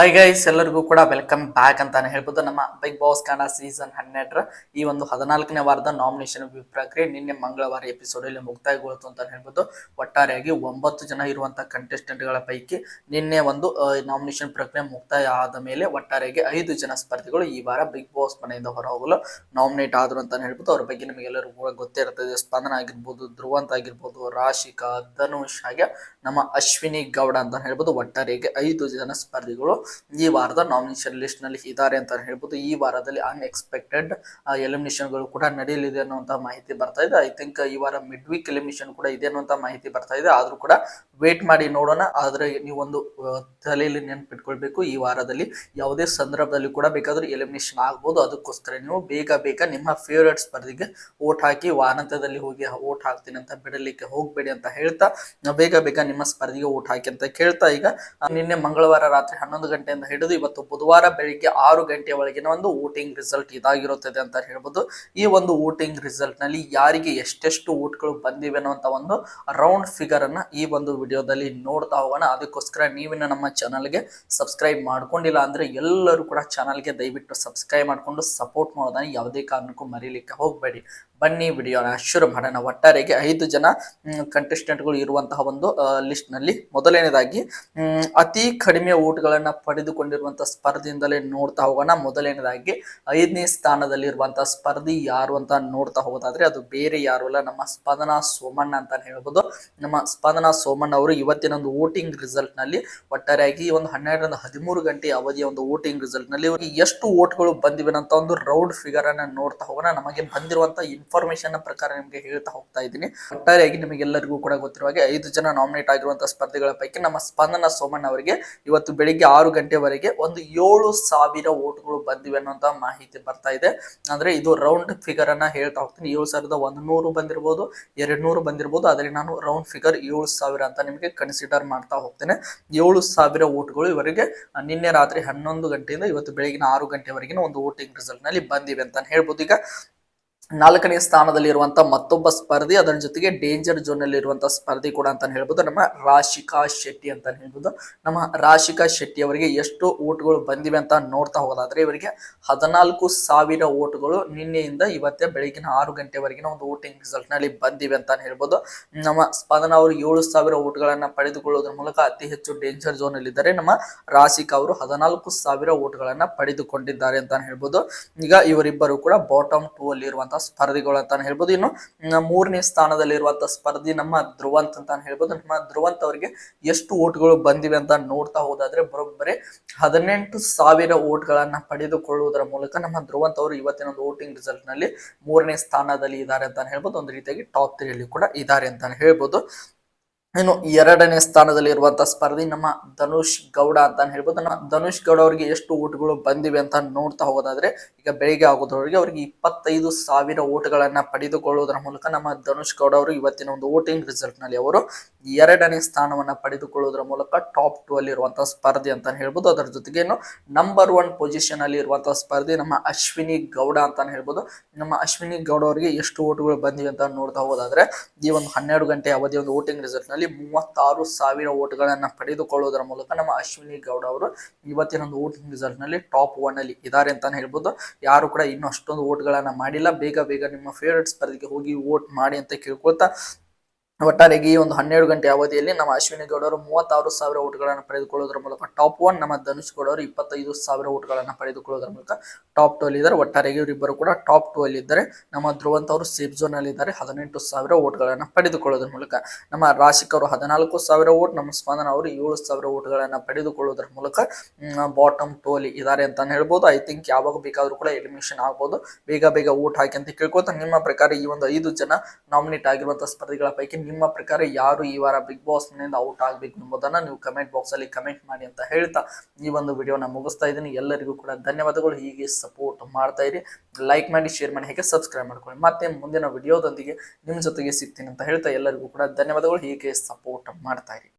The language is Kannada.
ಹಾಯ್ ಗೈಸ್ ಎಲ್ಲರಿಗೂ ಕೂಡ ವೆಲ್ಕಮ್ ಬ್ಯಾಕ್ ಅಂತಾನೆ ಹೇಳ್ಬೋದು. ನಮ್ಮ ಬಿಗ್ ಬಾಸ್ ಕನ್ನಡ ಸೀಸನ್ ಹನ್ನೆರಡರ ಈ ಒಂದು ಹದಿನಾಲ್ಕನೇ ವಾರದ ನಾಮಿನೇಷನ್ ಪ್ರಕ್ರಿಯೆ ನಿನ್ನೆ ಮಂಗಳವಾರ ಎಪಿಸೋಡ್ ಅಲ್ಲಿ ಮುಕ್ತಾಯಗೊಳ್ತು ಅಂತ ಹೇಳ್ಬೋದು. ಒಟ್ಟಾರೆಯಾಗಿ ಒಂಬತ್ತು ಜನ ಇರುವಂತಹ ಕಂಟೆಸ್ಟೆಂಟ್ಗಳ ಗಳ ಪೈಕಿ ನಿನ್ನೆ ಒಂದು ನಾಮಿನೇಷನ್ ಪ್ರಕ್ರಿಯೆ ಮುಕ್ತಾಯ ಆದ ಮೇಲೆ ಒಟ್ಟಾರೆಯಾಗಿ ಐದು ಜನ ಸ್ಪರ್ಧಿಗಳು ಈ ವಾರ ಬಿಗ್ ಬಾಸ್ ಮನೆಯಿಂದ ಹೊರಹೋಗಲು ನಾಮಿನೇಟ್ ಆದ್ರು ಅಂತಾನೆ ಹೇಳ್ಬೋದು. ಅವ್ರ ಬಗ್ಗೆ ನಿಮಗೆಲ್ಲರೂ ಕೂಡ ಗೊತ್ತೇ ಇರ್ತದೆ. ಸ್ಪಂದನ ಆಗಿರ್ಬೋದು, ಧ್ರುವಂತ್ ಆಗಿರ್ಬೋದು, ರಾಶಿಕಾ, ಧನುಷ್ ಹಾಗೆ ನಮ್ಮ ಅಶ್ವಿನಿ ಗೌಡ ಅಂತ ಹೇಳ್ಬೋದು. ಒಟ್ಟಾರೆಯಾಗಿ ಐದು ಜನ ಸ್ಪರ್ಧಿಗಳು ಈ ವಾರದ ನಾಮಿನೇಷನ್ ಲಿಸ್ಟ್ನಲ್ಲಿ ಇದ್ದಾರೆ ಅಂತ ಹೇಳ್ಬೋದು. ಈ ವಾರದಲ್ಲಿ ಅನ್ಎಕ್ಸ್ಪೆಕ್ಟೆಡ್ ಎಲಿಮಿನೇಷನ್ಗಳು ಕೂಡ ನಡೆಯಲಿದೆ ಅನ್ನುವಂತ ಮಾಹಿತಿ ಬರ್ತಾ ಇದೆ. ಐ ಥಿಂಕ್ ಈ ವಾರ ಮಿಡ್ ವೀಕ್ ಎಲಿಮಿನೇಷನ್ ಕೂಡ ಇದೆ ಅನ್ನುವಂತ ಮಾಹಿತಿ ಬರ್ತಾ ಇದೆ. ಆದರೂ ಕೂಡ ವೇಟ್ ಮಾಡಿ ನೋಡೋಣ. ಆದ್ರೆ ನೀವು ಒಂದು ತಲೆಯಲ್ಲಿ ನೆನ್ಪಿಟ್ಕೊಳ್ಬೇಕು. ಈ ವಾರದಲ್ಲಿ ಯಾವುದೇ ಸಂದರ್ಭದಲ್ಲಿ ಕೂಡ ಬೇಕಾದ್ರೂ ಎಲಿಮಿನೇಷನ್ ಆಗ್ಬೋದು. ಅದಕ್ಕೋಸ್ಕರ ನೀವು ಬೇಗ ಬೇಗ ನಿಮ್ಮ ಫೇವ್ರೇಟ್ ಸ್ಪರ್ಧಿಗೆ ಓಟ್ ಹಾಕಿ, ವಾರಾಂತ್ಯದಲ್ಲಿ ಹೋಗಿ ಓಟ್ ಹಾಕ್ತೀನಿ ಅಂತ ಬಿಡಲಿಕ್ಕೆ ಹೋಗಬೇಡಿ ಅಂತ ಹೇಳ್ತಾ, ಬೇಗ ಬೇಗ ನಿಮ್ಮ ಸ್ಪರ್ಧಿಗೆ ಓಟ್ ಹಾಕಿ ಅಂತ ಕೇಳ್ತಾ ಈಗ, ನಿನ್ನೆ ಮಂಗಳವಾರ ರಾತ್ರಿ ಹನ್ನೊಂದು ಗಂಟೆಯಿಂದ ಹಿಡಿದು ಇವತ್ತು ಬುಧವಾರ ಬೆಳಿಗ್ಗೆ ಆರು ಗಂಟೆಯ ಒಳಗಿನ ಒಂದು ವೋಟಿಂಗ್ ರಿಸಲ್ಟ್ ಇದಾಗಿರುತ್ತದೆ ಅಂತ ಹೇಳ್ಬೋದು. ಈ ಒಂದು ವೋಟಿಂಗ್ ರಿಸಲ್ಟ್ನಲ್ಲಿ ಯಾರಿಗೆ ಎಷ್ಟೆಷ್ಟು ಓಟ್ಗಳು ಬಂದಿವೆ ಅನ್ನುವಂತ ಒಂದು ರೌಂಡ್ ಫಿಗರ್ ಅನ್ನ ಈ ಒಂದು ವಿಡಿಯೋದಲ್ಲಿ ನೋಡ್ತಾ ಹೋಗೋಣ. ಅದಕ್ಕೋಸ್ಕರ ನೀವಿನ ನಮ್ಮ ಚಾನಲ್ಗೆ ಸಬ್ಸ್ಕ್ರೈಬ್ ಮಾಡ್ಕೊಂಡಿಲ್ಲ ಅಂದ್ರೆ ಎಲ್ಲರೂ ಕೂಡ ಚಾನಲ್ಗೆ ದಯವಿಟ್ಟು ಸಬ್ಸ್ಕ್ರೈಬ್ ಮಾಡಿಕೊಂಡು ಸಪೋರ್ಟ್ ಮಾಡೋದನ್ನ ಯಾವುದೇ ಕಾರಣಕ್ಕೂ ಮರೀಲಿಕ್ಕೆ ಹೋಗಬೇಡಿ. ಬನ್ನಿ ವಿಡಿಯೋನ ಶುರು ಮಾಡೋಣ. ಒಟ್ಟಾರೆಗೆ ಐದು ಜನ ಕಂಟೆಸ್ಟೆಂಟ್ಗಳು ಇರುವಂತಹ ಒಂದು ಲಿಸ್ಟ್ನಲ್ಲಿ ಮೊದಲನೇದಾಗಿ ಅತಿ ಕಡಿಮೆ ಓಟ್ಗಳನ್ನ ಪಡೆದುಕೊಂಡಿರುವಂಥ ಸ್ಪರ್ಧೆಯಿಂದಲೇ ನೋಡ್ತಾ ಹೋಗೋಣ. ಮೊದಲನೇದಾಗಿ ಐದನೇ ಸ್ಥಾನದಲ್ಲಿರುವಂಥ ಸ್ಪರ್ಧಿ ಯಾರು ಅಂತ ನೋಡ್ತಾ ಹೋಗೋದಾದ್ರೆ ಅದು ಬೇರೆ ಯಾರು ಅಲ್ಲ, ನಮ್ಮ ಸ್ಪಂದನಾ ಸೋಮಣ್ಣ ಅಂತ ಹೇಳ್ಬೋದು. ನಮ್ಮ ಸ್ಪಂದನಾ ಸೋಮಣ್ಣ ಅವರು ಇವತ್ತಿನ ಒಂದು ವೋಟಿಂಗ್ ರಿಸಲ್ಟ್ನಲ್ಲಿ ಒಟ್ಟಾರೆಯಾಗಿ ಒಂದು ಹನ್ನೆರಡರಿಂದ ಹದಿಮೂರು ಗಂಟೆ ಅವಧಿಯ ಒಂದು ವೋಟಿಂಗ್ ರಿಸಲ್ಟ್ನಲ್ಲಿ ಎಷ್ಟು ಓಟ್ಗಳು ಬಂದಿವೆ ಅಂತ ಒಂದು ರೌಂಡ್ ಫಿಗರನ್ನು ನೋಡ್ತಾ ಹೋಗೋಣ. ನಮಗೆ ಬಂದಿರುವಂತಹ ಇನ್ಫಾರ್ಮೇಶನ್ ಪ್ರಕಾರ ನಿಮಗೆ ಹೇಳ್ತಾ ಹೋಗ್ತಾ ಇದ್ದೀನಿ. ಒಟ್ಟಾರೆಯಾಗಿ ನಿಮಗೆಲ್ಲರಿಗೂ ಕೂಡ ಗೊತ್ತಿರುವ ಹಾಗೆ ಐದು ಜನ ನಾಮಿನೇಟ್ ಆಗಿರುವಂತಹ ಸ್ಪರ್ಧೆಗಳ ಪೈಕಿ ನಮ್ಮ ಸ್ಪಂದನ ಸೋಮಣ್ಣ ಅವರಿಗೆ ಇವತ್ತು ಬೆಳಿಗ್ಗೆ ಆರು ಗಂಟೆವರೆಗೆ ಒಂದು ಏಳು ಸಾವಿರ ಓಟ್ಗಳು ಬಂದಿವೆ ಅನ್ನೋಂತಹ ಮಾಹಿತಿ ಬರ್ತಾ ಇದೆ. ಅಂದ್ರೆ ಇದು ರೌಂಡ್ ಫಿಗರ್ ಅನ್ನ ಹೇಳ್ತಾ ಹೋಗ್ತೀನಿ. ಏಳು ಸಾವಿರದ ಒಂದು ನೂರು ಬಂದಿರಬಹುದು ಎರಡು ನೂರು ಬಂದಿರಬಹುದು ಆದ್ರೆ ನಾನು ರೌಂಡ್ ಫಿಗರ್ ಏಳು ಸಾವಿರ ಅಂತ ನಿಮಗೆ ಕನ್ಸಿಡರ್ ಮಾಡ್ತಾ ಹೋಗ್ತೇನೆ. ಏಳು ಸಾವಿರ ಓಟ್ಗಳು ಇವರಿಗೆ ನಿನ್ನೆ ರಾತ್ರಿ ಹನ್ನೊಂದು ಗಂಟೆಯಿಂದ ಇವತ್ತು ಬೆಳಗಿನ ಆರು ಗಂಟೆವರೆಗಿನ ಒಂದು ವೋಟಿಂಗ್ ರಿಸಲ್ಟ್ನಲ್ಲಿ ಬಂದಿವೆ ಅಂತ ಹೇಳ್ಬೋದು. ಈಗ ನಾಲ್ಕನೇ ಸ್ಥಾನದಲ್ಲಿ ಇರುವಂತಹ ಮತ್ತೊಬ್ಬ ಸ್ಪರ್ಧಿ, ಅದರ ಜೊತೆಗೆ ಡೇಂಜರ್ ಝೋನ್ ಅಲ್ಲಿ ಇರುವಂತಹ ಸ್ಪರ್ಧಿ ಕೂಡ ಅಂತ ಹೇಳ್ಬೋದು. ನಮ್ಮ ರಾಶಿಕಾ ಶೆಟ್ಟಿ ಅಂತ ಹೇಳ್ಬೋದು. ನಮ್ಮ ರಾಶಿಕಾ ಶೆಟ್ಟಿ ಅವರಿಗೆ ಎಷ್ಟು ಓಟ್ಗಳು ಬಂದಿವೆ ಅಂತ ನೋಡ್ತಾ ಹೋಗೋದಾದ್ರೆ ಇವರಿಗೆ ಹದಿನಾಲ್ಕು ಸಾವಿರ ಓಟ್ಗಳು ನಿನ್ನೆಯಿಂದ ಇವತ್ತೇ ಬೆಳಗಿನ ಆರು ಗಂಟೆವರೆಗಿನ ಒಂದು ವೋಟಿಂಗ್ ರಿಸಲ್ಟ್ನಲ್ಲಿ ಬಂದಿವೆ ಅಂತ ಹೇಳ್ಬೋದು. ನಮ್ಮ ಸ್ಪಂದನ ಅವರು ಏಳು ಸಾವಿರ ಓಟ್ಗಳನ್ನ ಪಡೆದುಕೊಳ್ಳೋದ್ರ ಮೂಲಕ ಅತಿ ಹೆಚ್ಚು ಡೇಂಜರ್ ಝೋನ್ ಅಲ್ಲಿ ಇದ್ದಾರೆ ನಮ್ಮ ರಾಶಿಕಾ ಅವರು ಹದಿನಾಲ್ಕು ಸಾವಿರ ಓಟ್ಗಳನ್ನ ಪಡೆದುಕೊಂಡಿದ್ದಾರೆ ಅಂತ ಹೇಳ್ಬೋದು. ಈಗ ಇವರಿಬ್ಬರು ಕೂಡ ಬಾಟಮ್ ಟೂ ಅಲ್ಲಿ ಇರುವಂತಹ ಸ್ಪರ್ಧಿಗಳು ಅಂತಾನೆ ಹೇಳ್ಬೋದು. ಇನ್ನು ಮೂರನೇ ಸ್ಥಾನದಲ್ಲಿ ಇರುವಂತಹ ಸ್ಪರ್ಧಿ ನಮ್ಮ ಧ್ರುವಂತ್ ಅಂತ ಹೇಳ್ಬೋದು. ನಮ್ಮ ಧ್ರುವಂತ್ ಅವರಿಗೆ ಎಷ್ಟು ಓಟ್ಗಳು ಬಂದಿವೆ ಅಂತ ನೋಡ್ತಾ ಹೋದಾದ್ರೆ ಬರೋಬ್ಬರಿ ಹದಿನೆಂಟು ಸಾವಿರ ಓಟ್ಗಳನ್ನ ಪಡೆದುಕೊಳ್ಳುವುದರ ಮೂಲಕ ನಮ್ಮ ಧ್ರುವಂತ್ ಅವರು ಇವತ್ತಿನ ಒಂದು ವೋಟಿಂಗ್ ರಿಸಲ್ಟ್ನಲ್ಲಿ ಮೂರನೇ ಸ್ಥಾನದಲ್ಲಿ ಇದ್ದಾರೆ ಅಂತ ಹೇಳ್ಬೋದು. ಒಂದು ರೀತಿಯಾಗಿ ಟಾಪ್ ತ್ರೀಯಲ್ಲಿ ಕೂಡ ಇದ್ದಾರೆ ಅಂತ ಹೇಳ್ಬೋದು. ಇನ್ನು ಎರಡನೇ ಸ್ಥಾನದಲ್ಲಿ ಇರುವಂತಹ ಸ್ಪರ್ಧಿ ನಮ್ಮ ಧನುಷ್ ಗೌಡ ಅಂತ ಹೇಳ್ಬೋದು. ನಮ್ಮ ಧನುಷ್ ಗೌಡ ಅವರಿಗೆ ಎಷ್ಟು ಓಟ್ಗಳು ಬಂದಿವೆ ಅಂತ ನೋಡ್ತಾ ಹೋಗೋದಾದ್ರೆ ಈಗ ಬೆಳಿಗ್ಗೆ ಆಗೋದ್ರವರೆಗೆ ಅವರಿಗೆ ಇಪ್ಪತ್ತೈದು ಸಾವಿರ ಓಟ್ಗಳನ್ನ ಪಡೆದುಕೊಳ್ಳುವುದರ ಮೂಲಕ ನಮ್ಮ ಧನುಷ್ ಗೌಡ ಅವರು ಇವತ್ತಿನ ಒಂದು ವೋಟಿಂಗ್ ರಿಸಲ್ಟ್ನಲ್ಲಿ ಅವರು ಎರಡನೇ ಸ್ಥಾನವನ್ನ ಪಡೆದುಕೊಳ್ಳುವುದರ ಮೂಲಕ ಟಾಪ್ ಟೂ ಅಲ್ಲಿ ಇರುವಂತಹ ಸ್ಪರ್ಧಿ ಅಂತ ಹೇಳ್ಬೋದು. ಅದರ ಜೊತೆಗೆ ಇನ್ನು ನಂಬರ್ ಒನ್ ಪೊಸಿಷನ್ ಅಲ್ಲಿ ಇರುವಂತಹ ಸ್ಪರ್ಧಿ ನಮ್ಮ ಅಶ್ವಿನಿ ಗೌಡ ಅಂತ ಹೇಳ್ಬೋದು. ನಮ್ಮ ಅಶ್ವಿನಿ ಗೌಡ ಅವರಿಗೆ ಎಷ್ಟು ಓಟ್ಗಳು ಬಂದಿವೆ ಅಂತ ನೋಡ್ತಾ ಹೋಗೋದಾದ್ರೆ ಈ ಒಂದು ಹನ್ನೆರಡು ಗಂಟೆ ಅವಧಿಯ ಒಂದು ವೋಟಿಂಗ್ ರಿಸಲ್ಟ್ನಲ್ಲಿ ಮೂವತ್ತಾರು ಸಾವಿರ ಓಟ್ಗಳನ್ನ ಪಡೆದುಕೊಳ್ಳುವುದರ ಮೂಲಕ ನಮ್ಮ ಅಶ್ವಿನಿ ಗೌಡ ಅವರು ಇವತ್ತಿನ ಒಂದು ವೋಟಿಂಗ್ ರಿಸಲ್ಟ್ನಲ್ಲಿ ಟಾಪ್ ಒನ್ ಅಲ್ಲಿ ಇದ್ದಾರೆ ಅಂತಾನೆ ಹೇಳ್ಬೋದು. ಯಾರು ಕೂಡ ಇನ್ನೂ ಅಷ್ಟೊಂದು ಓಟ್ಗಳನ್ನ ಮಾಡಿಲ್ಲ. ಬೇಗ ಬೇಗ ನಿಮ್ಮ ಫೇವರೇಟ್ ಸ್ಪರ್ಧೆಗೆ ಹೋಗಿ ವೋಟ್ ಮಾಡಿ ಅಂತ ಕೇಳ್ಕೊಳ್ತಾ ಒಟ್ಟಾರೆಗೆ ಈ ಒಂದು ಹನ್ನೆರಡು ಗಂಟೆ ಅವಧಿಯಲ್ಲಿ ನಮ್ಮ ಅಶ್ವಿನಿ ಗೌಡರು ಮೂವತ್ತಾರು ಸಾವಿರ ಓಟ್ಗಳನ್ನು ಪಡೆದುಕೊಳ್ಳುವುದರ ಮೂಲಕ ಟಾಪ್ ಒನ್ ನಮ್ಮ ಧನುಷ್ ಗೌಡರು ಇಪ್ಪತ್ತೈದು ಸಾವಿರ ಓಟ್ಗಳನ್ನು ಪಡೆದುಕೊಳ್ಳುವುದರ ಮೂಲಕ ಟಾಪ್ ಟೂ ಅಲ್ಲಿ ಇದ್ದಾರೆ. ಒಟ್ಟಾರೆಗೆ ಇವರಿಬ್ಬರು ಕೂಡ ಟಾಪ್ ಟೂ ಅಲ್ಲಿ ಇದ್ದಾರೆ. ನಮ್ಮ ಧ್ರುವಂತ ಅವರು ಸೇಫ್ ಝೋನ್ ಅಲ್ಲಿ ಇದ್ದಾರೆ. ಹದಿನೆಂಟು ಸಾವಿರ ಓಟ್ಗಳನ್ನು ಪಡೆದುಕೊಳ್ಳುವುದರ ಮೂಲಕ ನಮ್ಮ ರಾಶಿಕ್ ಅವರು ಹದಿನಾಲ್ಕು ಸಾವಿರ ಓಟ್, ನಮ್ಮ ಸ್ಪಂದನ ಅವರು ಏಳು ಸಾವಿರ ಓಟ್ಗಳನ್ನು ಪಡೆದುಕೊಳ್ಳುವುದರ ಮೂಲಕ ಬಾಟಮ್ ಟೂ ಅಲ್ಲಿ ಇದ್ದಾರೆ ಅಂತ ಹೇಳ್ಬೋದು. ಐ ಥಿಂಕ್ ಯಾವಾಗ ಬೇಕಾದರೂ ಕೂಡ ಎಲಿಮಿನೇಷನ್ ಆಗ್ಬೋದು. ಬೇಗ ಬೇಗ ಓಟ್ ಹಾಕಿ ಅಂತ ಕೇಳ್ಕೊತ ನಿಮ್ಮ ಪ್ರಕಾರ ಈ ಒಂದು ಐದು ಜನ ನಾಮಿನೇಟ್ ಆಗಿರುವಂತಹ ಸ್ಪರ್ಧಿಗಳ ಪೈಕಿ ನಿಮ್ಮ ಪ್ರಕಾರ ಯಾರು ಈ ವಾರ ಬಿಗ್ ಬಾಸ್ ಮನೆಯಿಂದ ಔಟ್ ಆಗಬೇಕು ಎಂಬುದನ್ನು ನೀವು ಕಮೆಂಟ್ ಬಾಕ್ಸಲ್ಲಿ ಕಮೆಂಟ್ ಮಾಡಿ ಅಂತ ಹೇಳ್ತಾ ಈ ಒಂದು ವಿಡಿಯೋನ ಮುಗಿಸ್ತಾ ಇದ್ದೀನಿ. ಎಲ್ಲರಿಗೂ ಕೂಡ ಧನ್ಯವಾದಗಳು. ಹೀಗೆ ಸಪೋರ್ಟ್ ಮಾಡ್ತಾ ಇರಿ. ಲೈಕ್ ಮಾಡಿ ಶೇರ್ ಮಾಡಿ, ಹೇಗೆ ಸಬ್ಸ್ಕ್ರೈಬ್ ಮಾಡ್ಕೊಳ್ಳಿ. ಮತ್ತೆ ಮುಂದಿನ ವಿಡಿಯೋದೊಂದಿಗೆ ನಿಮ್ಮ ಜೊತೆಗೆ ಸಿಗ್ತೀನಿ ಅಂತ ಹೇಳ್ತಾ ಎಲ್ಲರಿಗೂ ಕೂಡ ಧನ್ಯವಾದಗಳು. ಹೀಗೆ ಸಪೋರ್ಟ್ ಮಾಡ್ತಾ ಇರಿ.